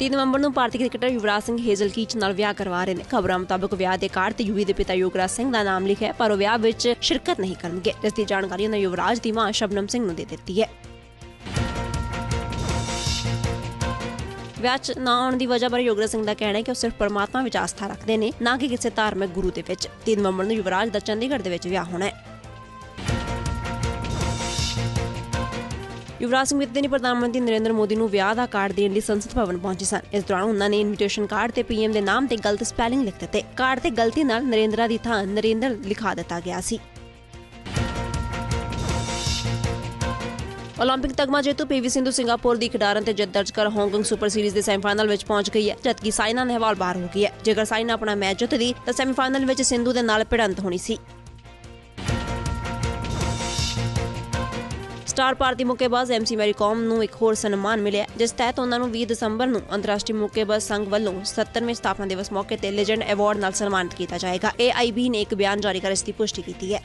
3 ਨਵੰਬਰ ਨੂੰ ਭਾਰਤੀ cricketer Yuvraj Singh Hazel Keech ਨਾਲ ਵਿਆਹ ਕਰਵਾ ਰਹੇ ਨੇ। ਖਬਰਾਂ ਮੁਤਾਬਕ ਵਿਆਹ ਦੇ ਕਾਰਡ ਤੇ ਯੂਵੀ ਦੇ ਪਿਤਾ ਯੋਗਰਾਜ ਸਿੰਘ ਦਾ ਨਾਮ ਲਿਖਿਆ ਪਰ ਉਹ ਵਿਆਹ ਵਿੱਚ ਸ਼ਿਰਕਤ ਨਹੀਂ ਕਰਨਗੇ। ਜਿਸ ਦੀ ਜਾਣਕਾਰੀ ਉਹਨਾਂ ਯੁਵਰਾਜ ਦੀ ਮਾਂ ਸ਼ਬਨਮ ਸਿੰਘ ਨੂੰ ਦੇ ਦਿੱਤੀ ਹੈ। ਵਿਆਹ 'ਚ ਨਾ ਆਉਣ ਦੀ ਵਜ੍ਹਾ ਬਾਰੇ ਯੋਗਰਾਜ ਸਿੰਘ ਦਾ ਕਹਿਣਾ ਹੈ ਕਿ ਉਹ ਸਿਰਫ ਪਰਮਾਤਮਾ ਵਿੱਚ ਆਸਥਾ ਰੱਖਦੇ ਨੇ, ਨਾ ਕਿ ਕਿਸੇ ਧਾਰਮਿਕ ਗੁਰੂ ਦੇ ਵਿੱਚ। 3 ਨਵੰਬਰ ਨੂੰ ਯੁਵਰਾਜ ਦਾ ਚੰਡੀਗੜ੍ਹ ਦੇ ਵਿੱਚ ਵਿਆਹ ਹੋਣਾ ਹੈ। ਯੁਵਰਾਜ ਸਿੰਘ ਮਿੱਤਰ ਨੇ ਪ੍ਰਧਾਨ ਮੰਤਰੀ ਨਰਿੰਦਰ ਮੋਦੀ ਨੂੰ ਵਿਆਹ ਦਾ ਕਾਰਡ ਦੇਣ ਲਈ ਸੰਸਦ ਭਵਨ ਪਹੁੰਚੇ ਸਨ ਇਸ ਦੌਰਾਨ ਉਹਨਾਂ ਨੇ ਇਨਵੀਟੇਸ਼ਨ ਕਾਰਡ ਤੇ ਪੀਐਮ ਦੇ ਨਾਮ ਤੇ ਗਲਤ ਸਪੈਲਿੰਗ ਲਿਖ ਦਿੱਤੇ ਕਾਰਡ ਤੇ ਗਲਤੀ ਨਾਲ ਨਰਿੰਦਰਾ ਦੀ ਥਾਂ ਨਰਿੰਦਰ ਲਿਖਾ ਦਿੱਤਾ ਗਿਆ ਸੀ 올림픽 ਤਗਮਾ ਜੇਤੂ ਪੀਵੀ ਸਿੰਧੂ ਸਿੰਗਾਪੁਰ ਦੀ ਖਿਡਾਰਨ ਤੇ ਜਿੱਤ ਦਰਜ ਕਰ ਹਾਂਗਕਾਂਗ ਸੁਪਰ ਸੀਰੀਜ਼ ਦੇ ਸੈਮੀਫਾਈਨਲ ਵਿੱਚ ਪਹੁੰਚ ਗਈ ਹੈ ਜਦਕਿ ਸਾਈਨਾ ਨਹਿਵਾਲ ਬਾਹਰ ਹੋ ਗਈ ਹੈ ਜੇਕਰ ਸਾਈਨਾ ਆਪਣਾ ਮੈਚ ਜਿੱਤਦੀ ਤਾਂ ਸੈਮੀਫਾਈਨਲ ਵਿੱਚ ਸਿੰਧੂ ਦੇ ਨਾਲ ਭਿੜੰਤ ਹੋਣੀ ਸੀ ਸਟਾਰ ਭਾਰਤੀ ਮੁੱਕੇਬਾਜ਼ ਐਮਸੀ ਮੈਰੀ ਕਾਮ ਨੂੰ ਇੱਕ ਹੋਰ ਸਨਮਾਨ ਮਿਲਿਆ, ਜਿਸ ਤਹਿਤ ਉਹਨਾਂ ਨੂੰ 20 ਦਸੰਬਰ ਨੂੰ ਅੰਤਰਰਾਸ਼ਟਰੀ ਮੁੱਕੇਬਾਜ਼ ਸੰਘ ਵੱਲੋਂ 77ਵੇਂ ਸਥਾਪਨਾ ਦਿਵਸ ਮੌਕੇ ਤੇ ਲੈਜੈਂਡ ਅਵਾਰਡ ਨਾਲ ਸਨਮਾਨਿਤ ਕੀਤਾ ਜਾਏਗਾ। ਏਆਈਬੀ ਨੇ ਇੱਕ ਬਿਆਨ ਜਾਰੀ ਕਰ ਇਸ ਦੀ ਪੁਸ਼ਟੀ ਕੀਤੀ ਹੈ।